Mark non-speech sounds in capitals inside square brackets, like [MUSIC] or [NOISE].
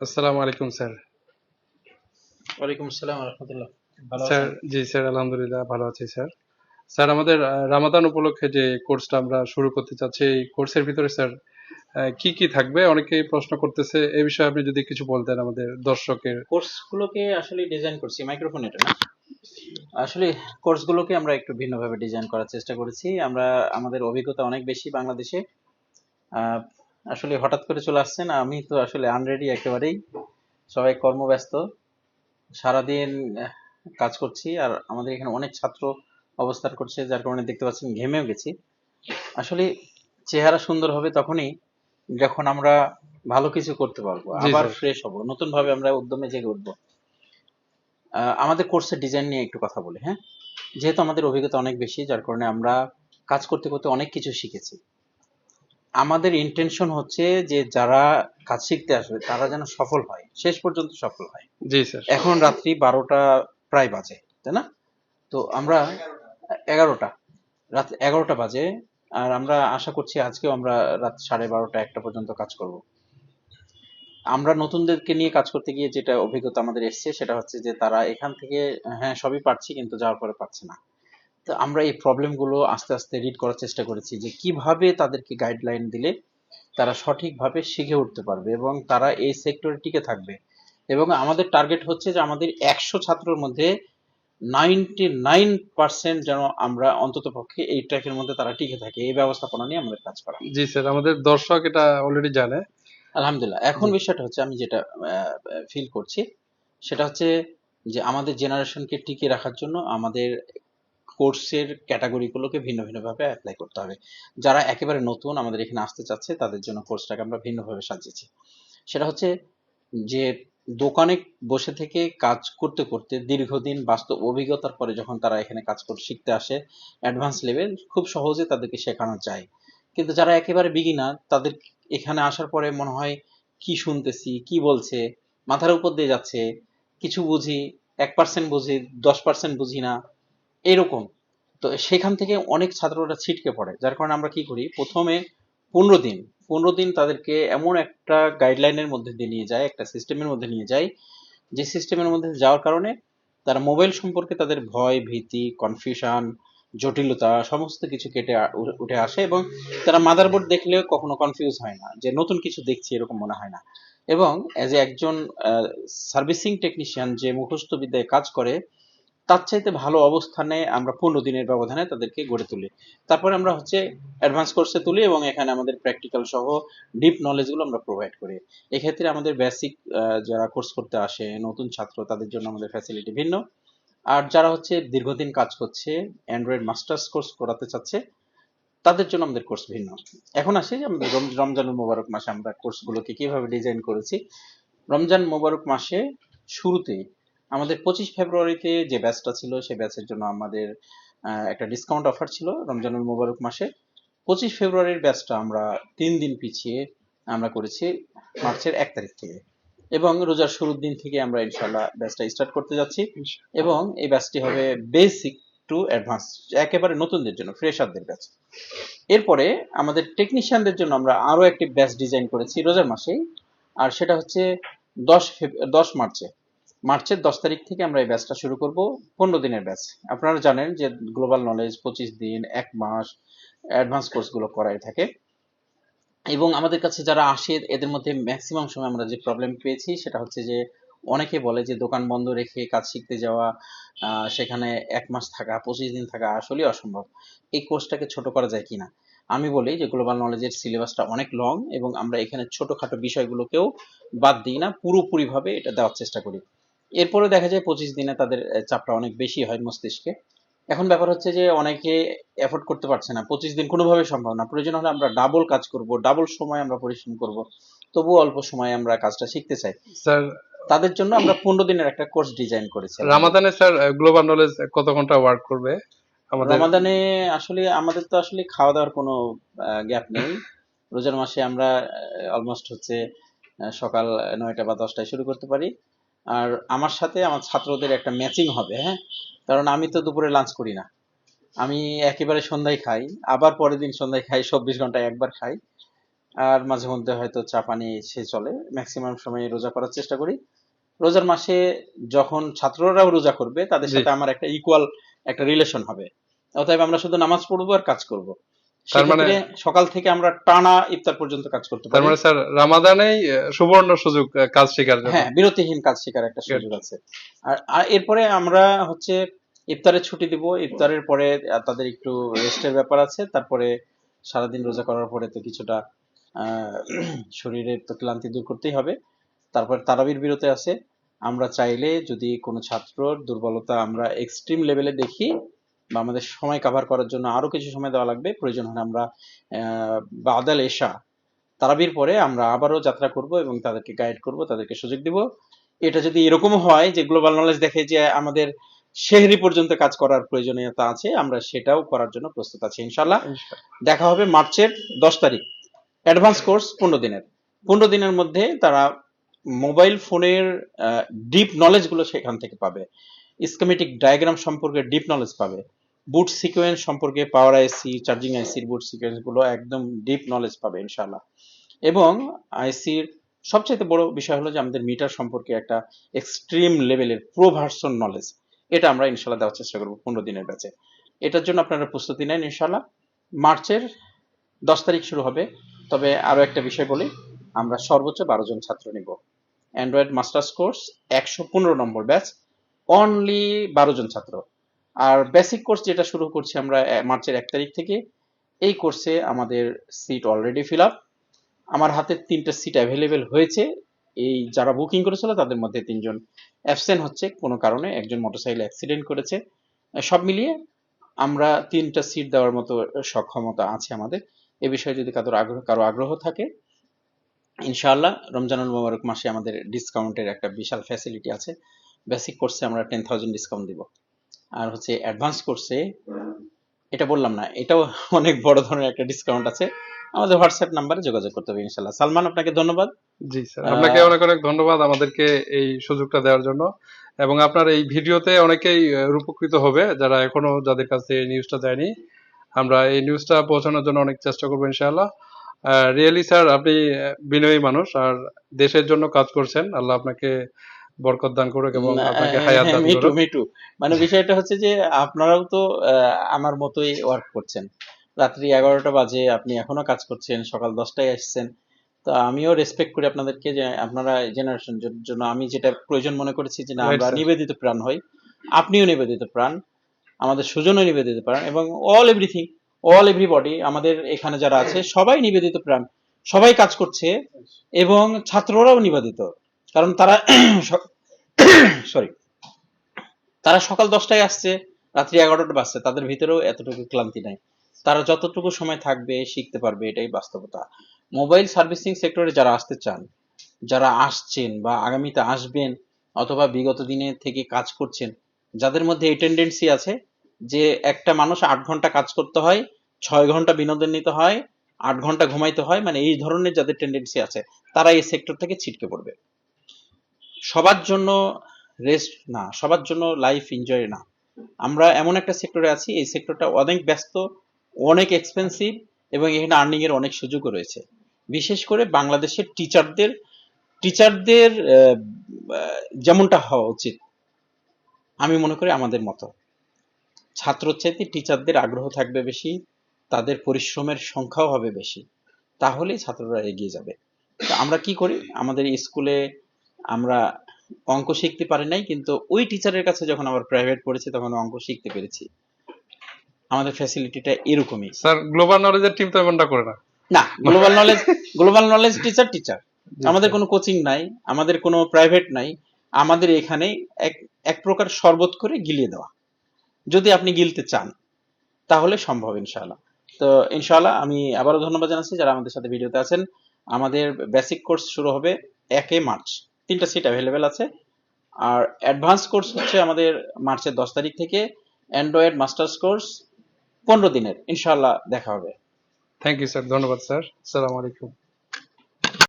আসসালামু আলাইকুম স্যার। ওয়ালাইকুম আসসালাম রহমতুল্লাহ। স্যার জি স্যার আলহামদুলিল্লাহ ভালো আছি স্যার। স্যার আমাদের রামাদান উপলক্ষে যে কোর্সটা আমরা শুরু করতে চাচ্ছি এই কোর্সের ভিতরে স্যার কি কি থাকবে? অনেকেই প্রশ্ন করতেছে এই বিষয়ে আপনি যদি কিছু বলতেন আমাদের দর্শকের। কোর্সগুলোকে আসলে ডিজাইন করছি মাইক্রোফোন এটা না? আসলে কোর্সগুলোকে আমরা একটু ভিন্নভাবে ডিজাইন করার চেষ্টা করেছি। আমরা আমাদের অভিজ্ঞতা অনেক বেশি বাংলাদেশে। আহ, আসলে হঠাৎ করে চলে আসছেন আমি তো আসলে আনরেডি একেবারেই। সবাই কর্মব্যস্ত। সারাদিন কাজ করছি আর আমাদের এখানে অনেক ছাত্র অবস্থান করছে যার কারণে দেখতে পাচ্ছেন ঘেমেও গেছি। আসলে চেহারা সুন্দর হবে তখনই যখন আমরা ভালো কিছু করতে পারব আবার। ফ্রেশ হব নতুন ভাবে আমরা উদ্যমে জেগে উঠবো। আহ, আমাদের কোর্সের ডিজাইন নিয়ে একটু কথা বলি হ্যাঁ? যেহেতু আমাদের অভিজ্ঞতা অনেক বেশি যার কারণে আমরা কাজ করতে করতে অনেক কিছু শিখেছি। আমাদের ইন্টেনশন হচ্ছে যে যারা কাজ শিখতে আসবে তারা যেন সফল হয়। শেষ পর্যন্ত সফল হয়। জি স্যার। এখন রাত্রি বারোটা প্রায় বাজে তাই না? তো আমরা এগারোটা রাত এগারোটা বাজে আর আমরা আশা করছি আজকেও আমরা রাত সাড়ে বারোটা একটা পর্যন্ত কাজ করব। আমরা নতুনদেরকে নিয়ে কাজ করতে গিয়ে যেটা অভিজ্ঞতা আমাদের এসছে সেটা হচ্ছে যে তারা এখান থেকে হ্যাঁ সবই পারছি কিন্তু যাওয়ার পরে পারছে না। তো আমরা এই প্রবলেমগুলো আস্তে আস্তে রিড করার চেষ্টা করেছি যে কীভাবে তাদেরকে গাইডলাইন দিলে তারা সঠিকভাবে শিখে উঠতে পারবে এবং তারা এই সেক্টরে টিকে থাকবে। এবং আমাদের টার্গেট হচ্ছে যে আমাদের একশো ছাত্রর মধ্যে নাইনটি নাইন পার্সেন্ট যেন আমরা অন্তত পক্ষে এই ট্র্যাকের মধ্যে তারা টিকে থাকে। এই ব্যবস্থাপনা নিয়ে আমাদের কাজ করা। জি স্যার আমাদের দর্শক এটা অলরেডি জানে। আলহামদুলিল্লাহ। এখন বিষয়টা হচ্ছে আমি যেটা ফিল করছি সেটা হচ্ছে যে আমাদের জেনারেশনকে টিকিয়ে রাখার জন্য আমাদের কোর্সের ক্যাটাগরিগুলোকে ভিন্ন ভিন্নভাবে অ্যাপ্লাই করতে হবে। যারা একেবারে নতুন আমাদের এখানে আসতে চাচ্ছে, তাদের জন্য কোর্সটাকে আমরা ভিন্নভাবে সাজিয়েছি। সেটা হচ্ছে যে দোকানে বসে থেকে কাজ করতে করতে দীর্ঘদিন বাস্তব অভিজ্ঞতার পরে যখন তারা এখানে কাজ করতে শিখতে আসে অ্যাডভান্স লেভেল খুব সহজে তাদেরকে শেখানো যায়। কিন্তু যারা একেবারে বিগিনার তাদের এখানে আসার পরে মনে হয়, কি শুনতেছি, কি বলছে, মাথার উপর দিয়ে যাচ্ছে, কিছু বুঝি, এক পার্সেন্ট বুঝি, দশ পার্সেন্ট বুঝি না। এরকম। তো সেখান থেকে অনেক ছাত্ররা ছিটকে পড়ে। যার কারণে আমরা কি করি, প্রথমে পনেরো দিন পনেরো দিন তাদেরকে এমন একটা গাইডলাইনের মধ্যে দিয়ে নিয়ে যায়, একটা সিস্টেমের মধ্যে নিয়ে যায়, যে সিস্টেমের মধ্যে যাওয়ার কারণে তারা মোবাইল সম্পর্কে তাদের ভয়, ভীতি কনফিউশন জটিলতা সমস্ত কিছু কেটে উঠে আসে এবং তারা মাদারবোর্ড দেখলেও কখনো কনফিউজ হয় না, যে নতুন কিছু দেখছি এরকম মনে হয় না। এবং অ্যাজ এ একজন সার্ভিসিং টেকনিশিয়ান যে মুখস্থ বিদ্যায় কাজ করে তার চাইতে ভালো অবস্থানে আমরা পনেরো দিনের ব্যবধানে তাদেরকে গড়ে তুলি। তারপরে আমরা হচ্ছে অ্যাডভান্স কোর্সে তুলি এবং এখানে আমাদের প্র্যাকটিক্যাল সহ ডিপ নলেজগুলো আমরা প্রোভাইড করি। এক্ষেত্রে আমাদের বেসিক যারা কোর্স করতে আসে, নতুন ছাত্র, তাদের জন্য আমাদের ফ্যাসিলিটি ভিন্ন। আর যারা হচ্ছে দীর্ঘদিন কাজ করছে অ্যান্ড্রয়েড মাস্টার্স কোর্স করাতে চাচ্ছে, তাদের জন্য আমাদের কোর্স ভিন্ন। এখন আসি যে আমাদের রম- রমজানুল মোবারক মাসে আমরা কোর্সগুলোকে কীভাবে ডিজাইন করেছি। রমজান মোবারক মাসে শুরুতে আমাদের পঁচিশ ফেব্রুয়ারিতে যে ব্যাচটা ছিল সেই ব্যাচের জন্য আমাদের একটা ডিসকাউন্ট অফার ছিল রমজানুল মোবারক মাসে। পঁচিশ ফেব্রুয়ারির ব্যাচটা আমরা তিন দিন পিছিয়ে আমরা করেছি মার্চের এক তারিখ থেকে। এবং রোজার শুরুর দিন থেকে আমরা ইনশাল্লাহ ব্যাচটা স্টার্ট করতে যাচ্ছি। এবং এই ব্যাচটি হবে বেসিক টু অ্যাডভান্স একেবারে নতুনদের জন্য ফ্রেশারদের ব্যাচ এরপরে আমাদের টেকনিশিয়ানদের জন্য আমরা আরও একটি ব্যাচ ডিজাইন করেছি রোজার মাসেই। আর সেটা হচ্ছে দশ দশ মার্চে। মার্চের দশ তারিখ থেকে আমরা এই ব্যাচটা শুরু করব, পনেরো দিনের ব্যাচ আপনারা জানেন যে গ্লোবাল নলেজ পঁচিশ দিন, এক মাস অ্যাডভান্স কোর্সগুলো করাই থাকে। এবং আমাদের কাছে যারা আসে, এদের মধ্যে ম্যাক্সিমাম সময় আমরা যে প্রবলেম পেয়েছি, সেটা হচ্ছে যে অনেকে বলে যে দোকান বন্ধ রেখে কাজ শিখতে যাওয়া সেখানে এক মাস থাকা, পঁচিশ দিন থাকা আসলেই অসম্ভব। এই কোর্সটাকে ছোট করা যায় কিনা? আমি বলি যে গ্লোবাল নলেজের সিলেবাসটা অনেক লং এবং আমরা এখানে ছোটখাটো বিষয়গুলোকেও বাদ দিই না, পুরোপুরিভাবে এটা দেওয়ার চেষ্টা করি। এরপরে দেখা যায় পঁচিশ দিনে তাদের চাপটা অনেক বেশি হয় মস্তিষ্কে। এখন ব্যাপার হচ্ছে যে অনেকে এফোর্ড করতে পারছে না। পঁচিশ দিন কোনোভাবে সম্ভব না। প্রয়োজন হলে আমরা ডাবল কাজ করব ডাবল সময় আমরা পরিশ্রম করব। তবুও অল্প সময়ে আমরা কাজটা শিখতে চাই। স্যার তাদের জন্য আমরা পনেরো দিনের একটা কোর্স ডিজাইন করেছি। রামাদানে স্যার গ্লোবাল নলেজ কত ঘণ্টা ওয়ার্ক করবে? আমাদের রমাদানে আসলে আমাদের তো আসলে খাওয়া দাওয়ার কোনো গ্যাপ নেই। রোজার মাসে আমরা অলমোস্ট হচ্ছে সকাল নয়টা বা দশটায় শুরু করতে পারি। আর আমার সাথে আমার ছাত্রদের একটা ম্যাচিং হবে হ্যাঁ? কারণ আমি তো দুপুরে লাঞ্চ করি না। আমি একেবারে সন্ধ্যায় খাই আবার পরের দিন সন্ধ্যায় খাই চব্বিশ ঘন্টায় একবার খাই। আর মাঝে মধ্যে হয়তো চা পানি সে চলে। ম্যাক্সিমাম সময় রোজা করার চেষ্টা করি। রোজার মাসে যখন ছাত্ররাও রোজা করবে তাদের সাথে আমার একটা ইকুয়াল একটা রিলেশন হবে। অতএব আমরা শুধু নামাজ পড়ব আর কাজ করব। তার মানে- সকাল থেকে আমরা টানা ইফতার পর্যন্ত কাজ করতে তার পারি। মানে স্যার রামাদানেই সুবর্ণ সুযোগ কাজ শেখার জন্য। হ্যাঁ বিরতিহীন কাজ শেখার একটা সুযোগ আছে। আর এরপরে আমরা হচ্ছে ইফতারের ছুটি দিব। ইফতারের পরে তাদের একটু রেস্টের ব্যাপার আছে। তারপরে সারাদিন রোজা করার পরে তো কিছুটা আহ, শরীরের তো ক্লান্তি দূর করতেই হবে। তারপর তারাবির বিরতি আছে। আমরা চাইলে যদি কোনো ছাত্রর দুর্বলতা আমরা এক্সট্রিম লেভেলে দেখি বা আমাদের সময় কভার করার জন্য আরও কিছু সময় দেওয়া লাগবে। প্রয়োজন হলে আমরা বাদাল এশা তারাবির পরে আমরা আবারও যাত্রা করব এবং তাদেরকে গাইড করব তাদেরকে সুযোগ দিব। এটা যদি এরকম হয় যে গ্লোবাল নলেজ দেখে যে আমাদের শেহরি পর্যন্ত কাজ করার প্রয়োজনীয়তা আছে আমরা সেটাও করার জন্য প্রস্তুত আছি ইনশাল্লাহ ইনশাআল্লাহ। দেখা হবে মার্চের দশ তারিখ অ্যাডভান্স কোর্স পনেরো দিনের। পনেরো দিনের মধ্যে তারা মোবাইল ফোনের ডিপ নলেজগুলো সেখান থেকে পাবে। স্কেমেটিক ডায়াগ্রাম সম্পর্কে ডিপ নলেজ পাবে। বুট সিকোয়েন্স সম্পর্কে পাওয়ার আইসি চার্জিং আইসির বুট সিকোয়েন্সগুলো একদম ডিপ নলেজ পাবে, ইনশাআল্লাহ। এবং আইসির সবচেয়ে বড় বিষয় হলো যে আমাদের মিটার সম্পর্কে একটা এক্সট্রিম লেভেলের প্রো ভার্সন নলেজ এটা আমরা ইনশাল্লাহ দেওয়ার চেষ্টা করব পনেরো দিনের ব্যাচে এটার জন্য আপনারা প্রস্তুতি নেন ইনশাল্লাহ মার্চের দশ তারিখ শুরু হবে। তবে আরও একটা বিষয় বলি, আমরা সর্বোচ্চ বারো জন ছাত্র নিব। অ্যান্ড্রয়েড মাস্টার্স কোর্স একশো পনেরো নম্বর ব্যাচ অনলি বারো জন ছাত্র। আর বেসিক কোর্স যেটা শুরু করছি আমরা মার্চের এক তারিখ থেকে, এই কোর্সে আমাদের সিট অলরেডি ফিল আপ আমার হাতে তিনটা সিট অ্যাভেলেবেল হয়েছে। এই যারা বুকিং করেছিল তাদের মধ্যে তিনজন অ্যাবসেন্ট হচ্ছে। কোনো কারণে একজন মোটরসাইকেল অ্যাক্সিডেন্ট করেছে। সব মিলিয়ে আমরা তিনটা সিট দেওয়ার মতো সক্ষমতা আছে আমাদের। এ বিষয়ে যদি কারোর আগ্রহ, কারও আগ্রহ থাকে, ইনশাআল্লাহ রমজানুল মোবারক মাসে আমাদের ডিসকাউন্টের একটা বিশাল ফ্যাসিলিটি আছে। বেসিক কোর্সে আমরা টেন থাউজেন্ড ডিসকাউন্ট দিব। আর হচ্ছে অ্যাডভান্স কোর্সে এটা বললাম না এটাও [LAUGHS] অনেক বড় ধরনের একটা ডিসকাউন্ট আছে। আমাদের হোয়াটসঅ্যাপ নাম্বারে যোগাযোগ করতে হবে ইনশাআল্লাহ। সালমান আপনাকে ধন্যবাদ। জি স্যার। আপনাকে অনেক অনেক ধন্যবাদ আমাদেরকে এই সুযোগটা দেওয়ার জন্য। এবং আপনার এই ভিডিওতে অনেকেই উপকৃত হবে যারা এখনও যাদের কাছে এই নিউজটা দেয়নি। আমরা এই নিউজটা পৌঁছানোর জন্য অনেক চেষ্টা করব ইনশাআল্লাহ। রিয়েলি স্যার আপনি বিনয়ী মানুষ আর দেশের জন্য কাজ করছেন। আল্লাহ আপনাকে বরকত দান করুক এবং আপনাকে হায়াত দান করুক। মিটু মানে বিষয়টা হচ্ছে যে আপনারাও তো আমার মতোই ওয়ার্ক করছেন। রাত্রি এগারোটা বাজে আপনি এখনও কাজ করছেন সকাল দশটায় আসছেন। তো আমিও রেসপেক্ট করি আপনাদেরকে যে আপনারা জেনারেশন জন্য আমি যেটা প্রয়োজন মনে করেছি যে না আমরা নিবেদিত প্রাণ হই। আপনিও নিবেদিত প্রাণ। আমাদের সুজনও নিবেদিত প্রাণ এবং অল এভরিথিং অল এভরিবডি আমাদের এখানে যারা আছে সবাই নিবেদিত প্রাণ। সবাই কাজ করছে এবং ছাত্ররাও নিবেদিত। কারণ তারা [CLEARS THROAT] সরি [CLEARS THROAT] তারা সকাল দশটায় আসছে, রাত্রি এগারোটা বাজছে, তাদের ভিতরেও এতটুকু ক্লান্তি নাই। তারা যতটুকু সময় থাকবে, শিখতে পারবে, এটাই বাস্তবতা। মোবাইল সার্ভিসিং সেক্টরে যারা আসতে চান, যারা আসছেন বা আগামীতে আসবেন অথবা বিগত দিনে থেকে কাজ করছেন, যাদের মধ্যে এই টেন্ডেন্সি আছে যে একটা মানুষ আট ঘণ্টা কাজ করতে হয়, ছয় ঘণ্টা বিনোদন নিতে হয়, আট ঘণ্টা ঘুমাইতে হয় মানে এই ধরনের যাদের টেন্ডেন্সি আছে, তারা এই সেক্টর থেকে ছিটকে পড়বে। সবার জন্য রেস্ট না, সবার জন্য লাইফ এনজয় না। আমরা এমন একটা সেক্টরে আছি, এই সেক্টরটা অনেক ব্যস্ত, অনেক এক্সপেন্সিভ এবং এখানে আর্নিং এর অনেক সুযোগও রয়েছে। বিশেষ করে বাংলাদেশের টিচারদের টিচারদের যেমনটা হওয়া উচিত, আমি মনে করি আমাদের মতো। ছাত্র চাইতে টিচারদের আগ্রহ থাকবে বেশি, তাদের পরিশ্রমের সংখ্যাও হবে বেশি, তাহলেই ছাত্ররা এগিয়ে যাবে। আমরা কি করি? আমাদের স্কুলে আমরা অঙ্ক শিখতে পারি নাই কিন্তু ওই টিচারের কাছে যখন আবার প্রাইভেট পড়েছি তখন অঙ্ক শিখতে পেরেছি। আমাদের ফ্যাসিলিটিটা এরকমই। স্যার গ্লোবাল নলেজের টিম তো এমনটা করে না। না global knowledge global knowledge teacher teacher আমাদের কোনো কোচিং নাই আমাদের কোনো প্রাইভেট নাই আমাদের এখানে এক এক প্রকার শরবত করে গিলিয়ে দেওয়া। যদি আপনি গিলতে চান তাহলে সম্ভব ইনশাআল্লাহ। তো ইনশাআল্লাহ আমি আবারও ধন্যবাদ জানাচ্ছি যারা আমাদের সাথে ভিডিওতে আছেন। আমাদের বেসিক কোর্স শুরু হবে একে মার্চ। তিনটা সিট অ্যাভেলেবেল আছে। আর অ্যাডভান্স কোর্স হচ্ছে আমাদের মার্চের দশ তারিখ থেকে। অ্যান্ড্রয়েড মাস্টার্স কোর্স পনেরো দিনের। ইনশাল্লাহ দেখা হবে। থ্যাংক ইউ স্যার ধন্যবাদ স্যার সালাম আলাইকুম